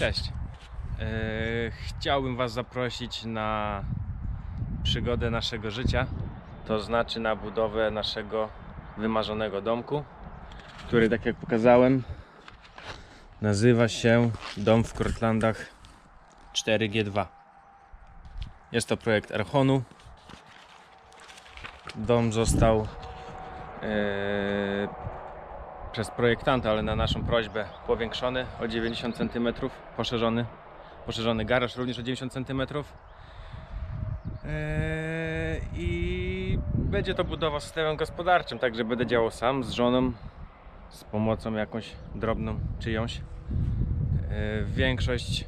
Cześć. E, Chciałbym Was zaprosić na przygodę naszego życia, to znaczy na budowę naszego wymarzonego domku, który, tak jak pokazałem, nazywa się Dom w Kortlandach 4G2. Jest to projekt Erchonu. Dom został e, przez projektanta, ale na naszą prośbę powiększony o 90 cm, poszerzony, poszerzony garaż również o 90 cm. Eee, I będzie to budowa systemem gospodarczym, także będę działał sam z żoną, z pomocą jakąś drobną czyjąś. Eee, Większość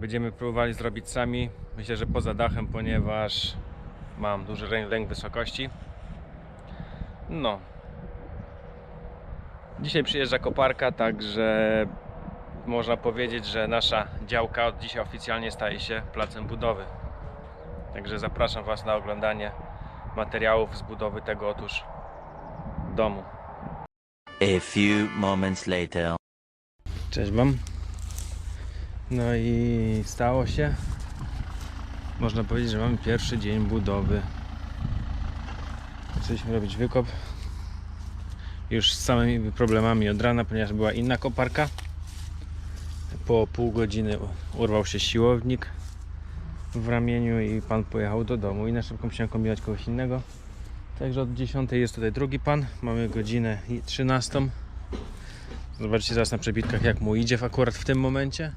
będziemy próbowali zrobić sami. Myślę, że poza dachem, ponieważ mam duży lęk wysokości. No, Dzisiaj przyjeżdża koparka, także można powiedzieć, że nasza działka od dzisiaj oficjalnie staje się placem budowy. Także zapraszam Was na oglądanie materiałów z budowy tego otóż domu. A few moments later. Cześć Wam. No i stało się. Można powiedzieć, że mamy pierwszy dzień budowy. Zaczęliśmy robić wykop. Już z samymi problemami od rana, ponieważ była inna koparka. Po pół godziny urwał się siłownik w ramieniu i pan pojechał do domu i na szybko musiałem kombinować kogoś innego. Także od 10 jest tutaj drugi pan. Mamy godzinę i 13. Zobaczcie zaraz na przebitkach jak mu idzie akurat w tym momencie.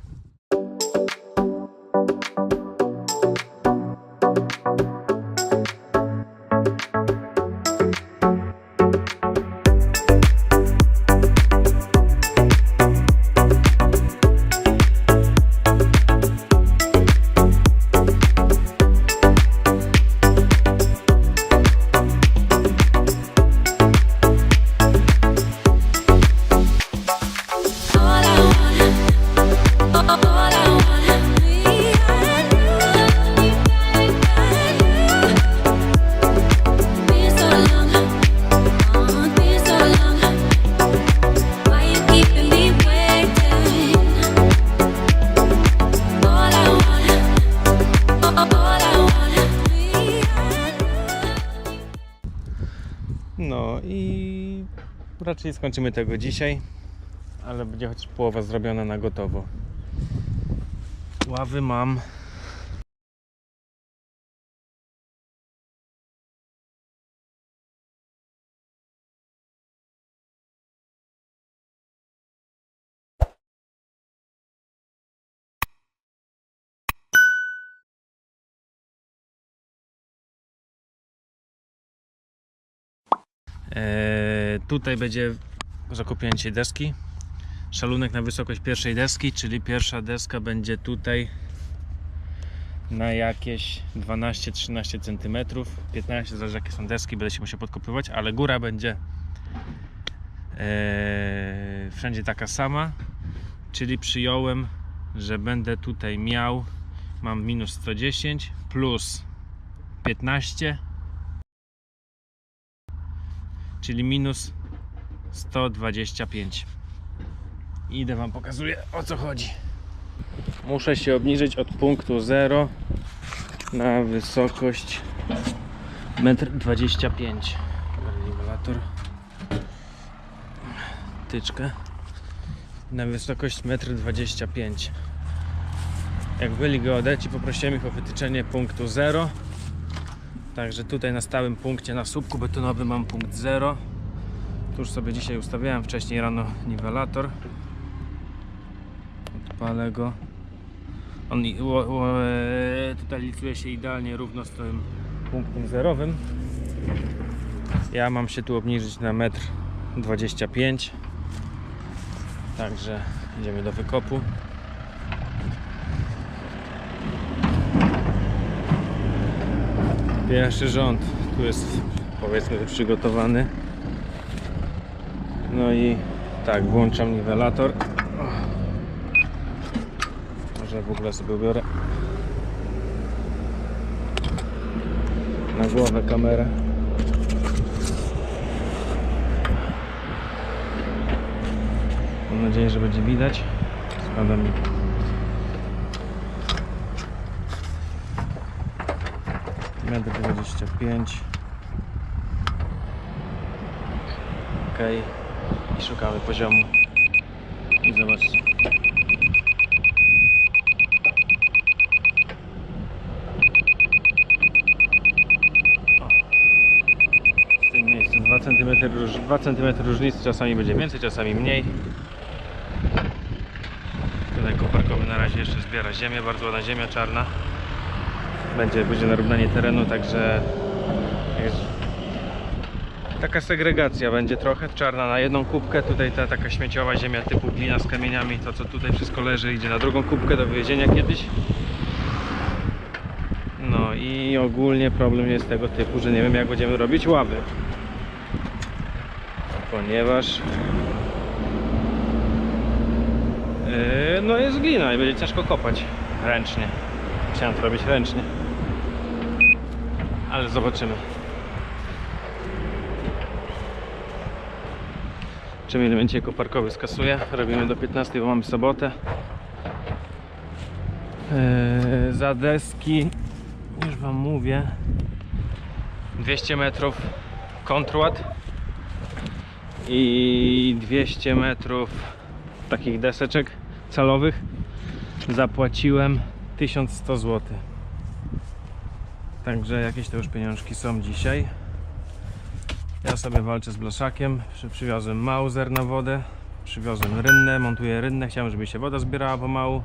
Raczej skończymy tego dzisiaj, ale będzie chociaż połowa zrobiona na gotowo. Ławy mam. Eee, tutaj będzie dzisiaj deski. Szalunek na wysokość pierwszej deski, czyli pierwsza deska będzie tutaj na jakieś 12-13 cm, 15 zależy jakie są deski, będę się musiał podkopywać, ale góra będzie eee, wszędzie taka sama, czyli przyjąłem, że będę tutaj miał, mam minus 110 plus 15 czyli minus 125. Idę Wam pokazuję o co chodzi. Muszę się obniżyć od punktu 0 na wysokość 1,25 m. Regulator. Tyczkę. Na wysokość 1,25 m. Jak byli geodeci, poprosiłem ich o wytyczenie punktu 0 Także tutaj na stałym punkcie na słupku betonowym mam punkt 0. Tuż sobie dzisiaj ustawiałem wcześniej rano niwelator. Odpalę go. On e, tutaj licuje się idealnie równo z tym punktem zerowym. Ja mam się tu obniżyć na 1,25 m. Także idziemy do wykopu. Pierwszy rząd tu jest powiedzmy przygotowany. No i tak, włączam niwelator. Może w ogóle sobie biorę na głowę kamerę. Mam nadzieję, że będzie widać. Spada mi 1,25 m ok i szukamy poziomu. I zobaczcie w tym miejscu 2 cm, 2 cm różnicy czasami będzie więcej, czasami mniej. Tutaj koparkowy na razie jeszcze zbiera ziemię, bardzo ładna ziemia czarna będzie, będzie narównanie terenu, także taka segregacja będzie trochę, czarna na jedną kubkę, tutaj ta taka śmieciowa ziemia typu glina z kamieniami, to co tutaj wszystko leży idzie na drugą kubkę do wywiezienia kiedyś. No i ogólnie problem jest tego typu, że nie wiem jak będziemy robić ławy. Ponieważ yy, no jest glina i będzie ciężko kopać ręcznie. Chciałem to robić ręcznie. Ale zobaczymy. Czym elemencie koparkowy skasuję. Robimy do 15, bo mamy sobotę. Eee, za deski już Wam mówię 200 metrów kontrład i 200 metrów takich deseczek calowych zapłaciłem 1100 zł także jakieś to już pieniążki są dzisiaj. Ja sobie walczę z blaszakiem Przy- przywiozłem Mauser na wodę przywiozłem rynnę, montuję rynnę chciałem żeby się woda zbierała pomału.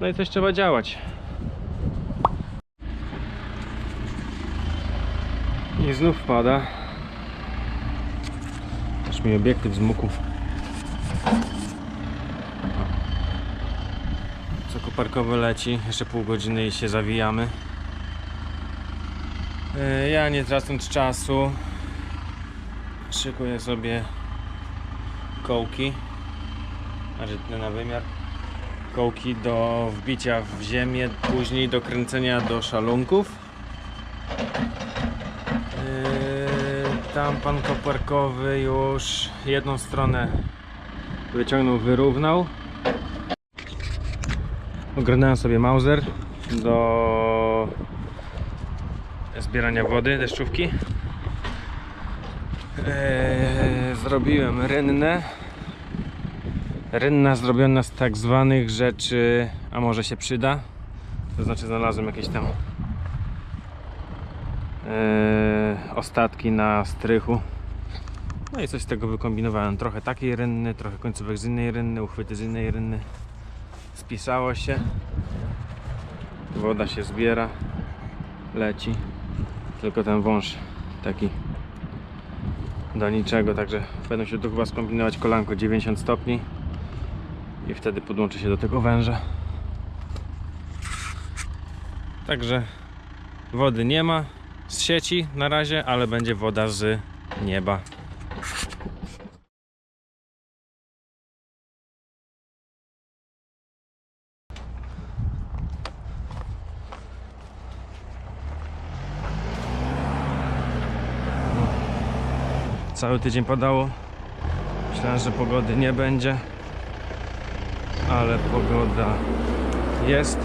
No i coś trzeba działać. I znów pada. Aż mi obiektyw zmógł co koparkowy leci jeszcze pół godziny i się zawijamy ja nie tracąc czasu szykuję sobie kołki rytny na wymiar kołki do wbicia w ziemię później do kręcenia do szalunków. Yy, tam pan koparkowy już jedną stronę wyciągnął, wyrównał. Oglądałem sobie Mauser do zbierania wody, deszczówki. Eee, zrobiłem rynnę. Rynna zrobiona z tak zwanych rzeczy a może się przyda? To znaczy znalazłem jakieś tam eee, ostatki na strychu. No i coś z tego wykombinowałem. Trochę takiej rynny, trochę końcówek z innej rynny, uchwyty z innej rynny. Spisało się. Woda się zbiera. Leci tylko ten wąż taki do niczego, także będę się tu chyba skombinować kolanko 90 stopni i wtedy podłączę się do tego węża. Także wody nie ma z sieci na razie, ale będzie woda z nieba Cały tydzień padało. Myślałem, że pogody nie będzie. Ale pogoda jest.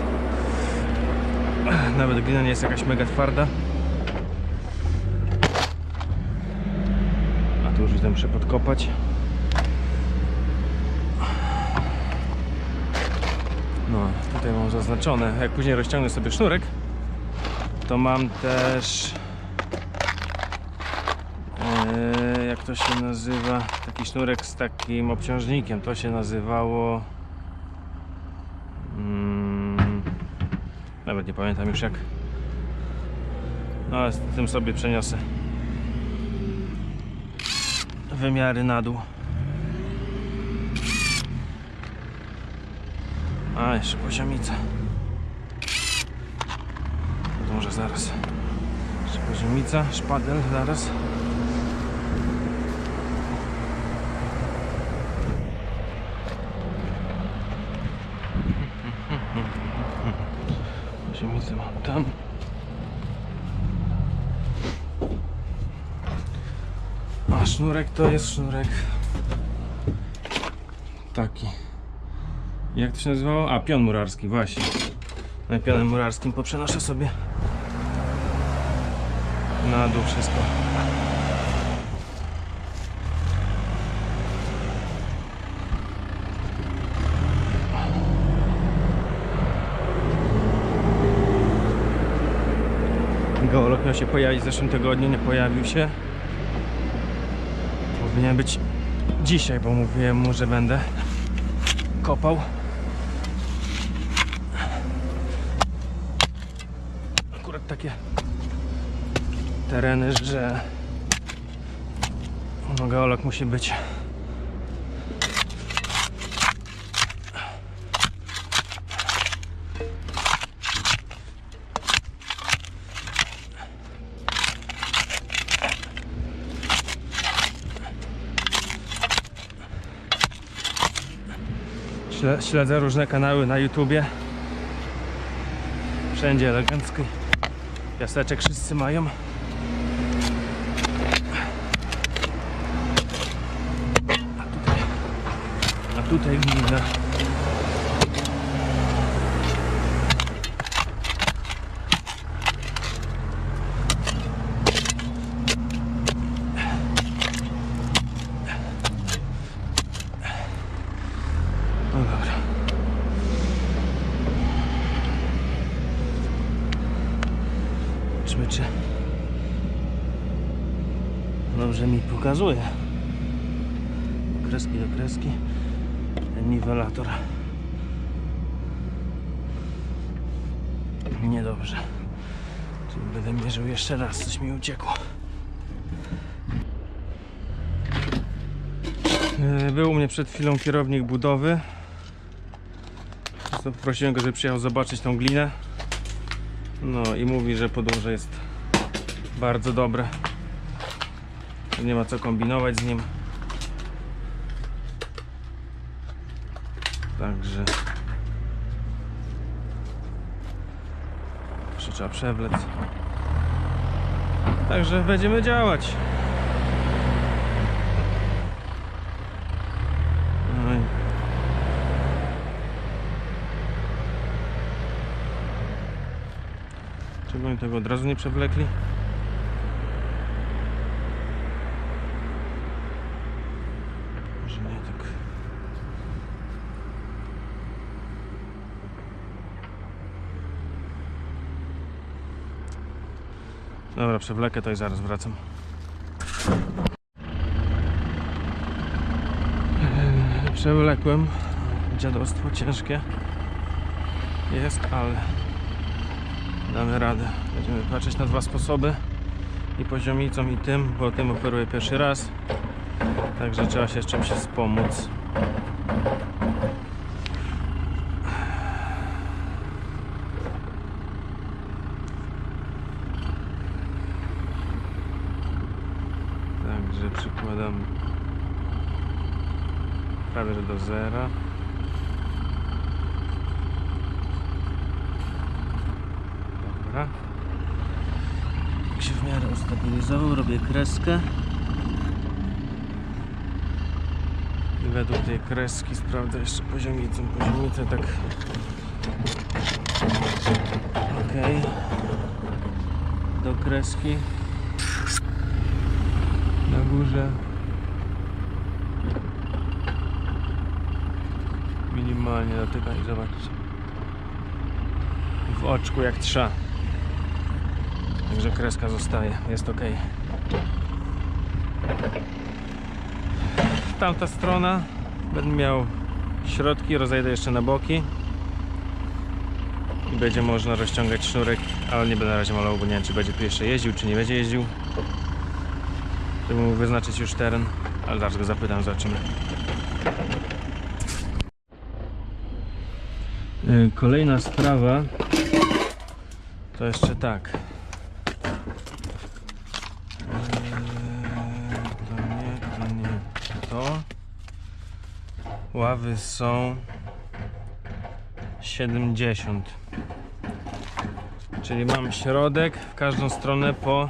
Nawet glina nie jest jakaś mega twarda. A tu już widzę, muszę podkopać. No, tutaj mam zaznaczone. Jak później rozciągnę sobie sznurek, to mam też Eee, jak to się nazywa? Taki sznurek z takim obciążnikiem. To się nazywało. Mm, nawet nie pamiętam już jak. No, ale z tym sobie przeniosę wymiary na dół. A, jeszcze poziomica. To może zaraz. Jeszcze poziomica, szpadel zaraz. Ziemicę mam tam. A sznurek to jest sznurek taki Jak to się nazywało? A, pion murarski, właśnie. Na pionem murarskim poprzenoszę sobie na dół wszystko. Geolog miał się pojawić w zeszłym tygodniu, nie pojawił się. Powinien być dzisiaj, bo mówiłem mu, że będę kopał. Akurat takie tereny, że no, geolog musi być. Śledzę różne kanały na YouTubie. Wszędzie elegancki piaseczek wszyscy mają. A tutaj, a tutaj glina. No dobra. Zobaczmy, czy dobrze mi pokazuje. Kreski do kreski. Niwelator. Niedobrze. Czyli będę mierzył jeszcze raz, coś mi uciekło. Yy, Był u mnie przed chwilą kierownik budowy. To Poprosiłem go, żeby przyjechał zobaczyć tą glinę. No i mówi, że podłoże jest bardzo dobre. Nie ma co kombinować z nim. Także jeszcze trzeba przewlec. Także będziemy działać. No Czego oni tego od razu nie przewlekli? Może nie tak. Dobra, przewlekę to i zaraz wracam. Eee, Przewlekłem. Dziadostwo ciężkie jest, ale damy radę. Będziemy patrzeć na dwa sposoby i poziomicą i tym, bo tym operuję pierwszy raz. Także trzeba się z czymś wspomóc. Przykładam prawie że do zera. Dobra. Jak się w miarę ustabilizował, robię kreskę. I według tej kreski sprawdzę jeszcze poziomicę. Poziomicę tak. Ok. Do kreski. Na górze. Minimalnie dotyka i zobaczcie. W oczku jak trza. Także kreska zostaje, jest ok. Tamta strona będę miał środki, rozejdę jeszcze na boki i będzie można rozciągać sznurek, ale nie będę na razie malował, bo nie wiem czy będzie tu jeszcze jeździł, czy nie będzie jeździł. Żeby mu wyznaczyć już teren, ale zaraz go zapytam, zobaczymy. Y, Kolejna sprawa to jeszcze tak. Eee, To nie, to nie. To. Ławy są 70. Czyli mam środek w każdą stronę po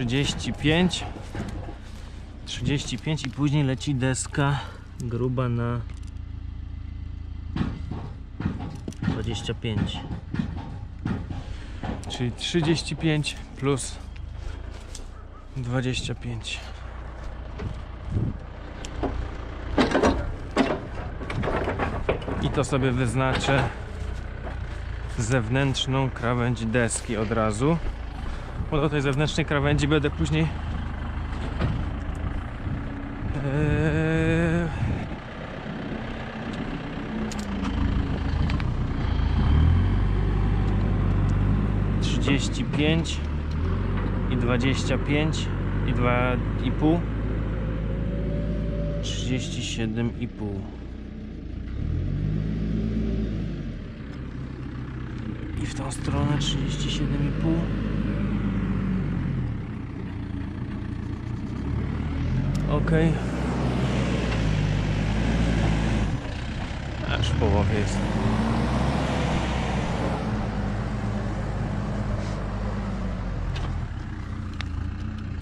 35. 35 i później leci deska gruba na 25. Czyli 35 plus 25. I to sobie wyznaczę zewnętrzną krawędź deski od razu. Bo tej zewnętrznej krawędzi będę później Eee... Trzydzieści pięć i dwadzieścia pięć i dwa i pół. Trzydzieści siedem i pół. I w tą stronę trzydzieści siedem i pół. Okej. Aż w połowie jest.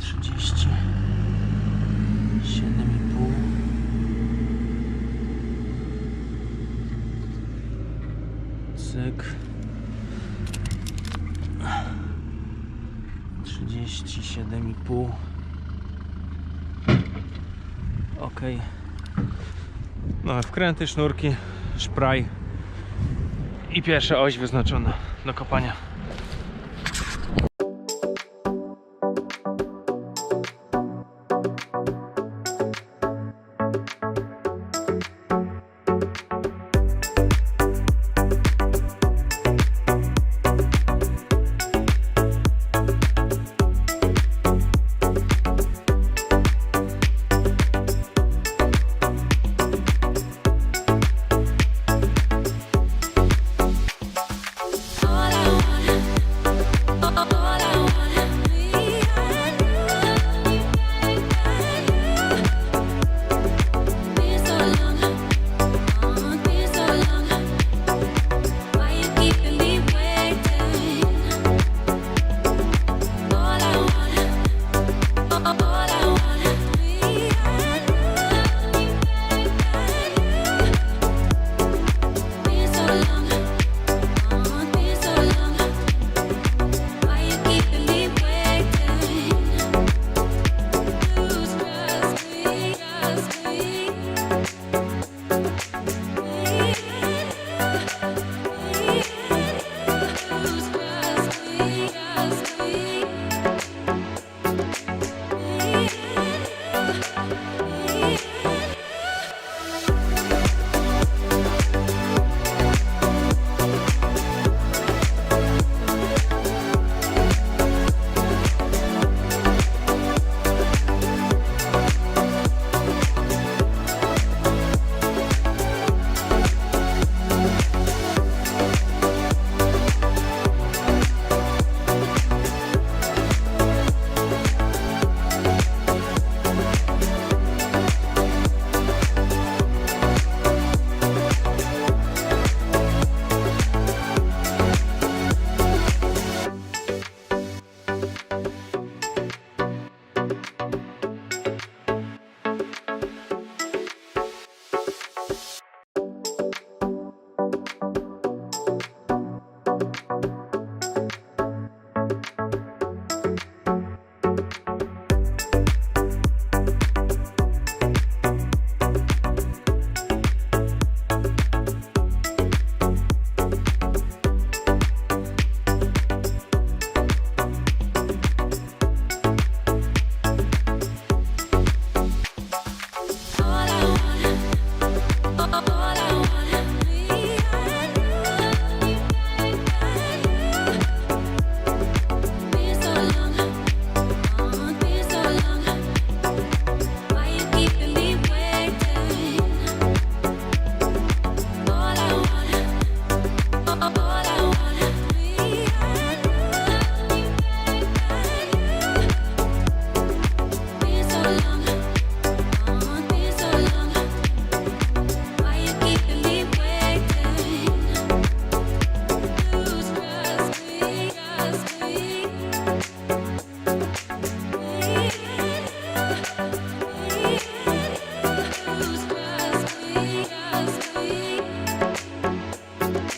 Trzydzieści siedem i pół. Cyk. Trzydzieści siedem i pół. Ok. No, wkręty, sznurki, szpraj i pierwsza oś wyznaczona do kopania.